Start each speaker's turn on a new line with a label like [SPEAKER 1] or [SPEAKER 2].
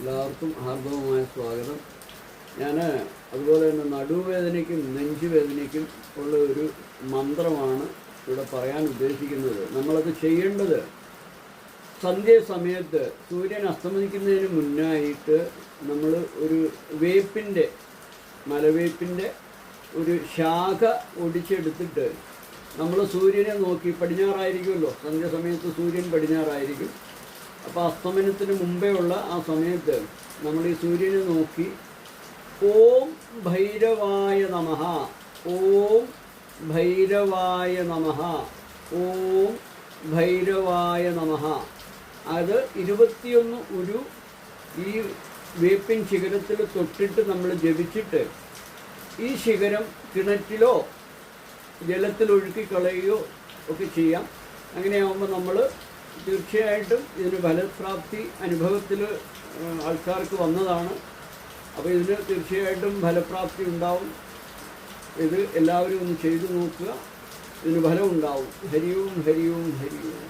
[SPEAKER 1] എല്ലാവർക്കും ഹാർദവമായ സ്വാഗതം. ഞാൻ അതുപോലെ തന്നെ നടുവേദനയ്ക്കും നെഞ്ചുവേദനയ്ക്കും ഉള്ള ഒരു മന്ത്രമാണ് ഇവിടെ പറയാൻ ഉദ്ദേശിക്കുന്നത്. നമ്മളത് ചെയ്യേണ്ടത് സന്ധ്യ സമയത്ത് സൂര്യൻ അസ്തമിക്കുന്നതിന് മുന്നായിട്ട് നമ്മൾ ഒരു വേപ്പിന്റെ മലവേപ്പിന്റെ ഒരു ശാഖ ഒടിച്ചെടുത്തിട്ട് നമ്മൾ സൂര്യനെ നോക്കി പടിഞ്ഞാറായിരിക്കുമല്ലോ? സന്ധ്യ സമയത്ത് സൂര്യൻ പടിഞ്ഞാറായിരിക്കും. അപ്പോൾ അസ്തമനത്തിന് മുമ്പേ ഉള്ള ആ സമയത്ത് നമ്മൾ ഈ സൂര്യനെ നോക്കി ഓം ഭൈരവായ നമ ഓം ഭൈരവായ നമ ഓം ഭൈരവായ നമ. അത് ഇരുപത്തിയൊന്ന് ഒരു ഈ വേപ്പിൻ ശിഖരത്തിൽ തൊട്ടിട്ട് നമ്മൾ ജപിച്ചിട്ട് ഈ ശിഖരം കിണറ്റിലോ ജലത്തിലൊഴുക്കി കളയുകയോ ഒക്കെ ചെയ്യാം. അങ്ങനെയാകുമ്പോൾ നമ്മൾ തീർച്ചയായിട്ടും ഇതിന് ഫലപ്രാപ്തി അനുഭവത്തിൽ ആൾക്കാർക്ക് വന്നതാണ്. അപ്പോൾ ഇതിന് തീർച്ചയായിട്ടും ഫലപ്രാപ്തി ഉണ്ടാവും. ഇത് എല്ലാവരും ഒന്ന് ചെയ്തു നോക്കുക. ഇതിന് ഫലം ഉണ്ടാവും. ഹരിയും ഹരിയും ഹരിയും.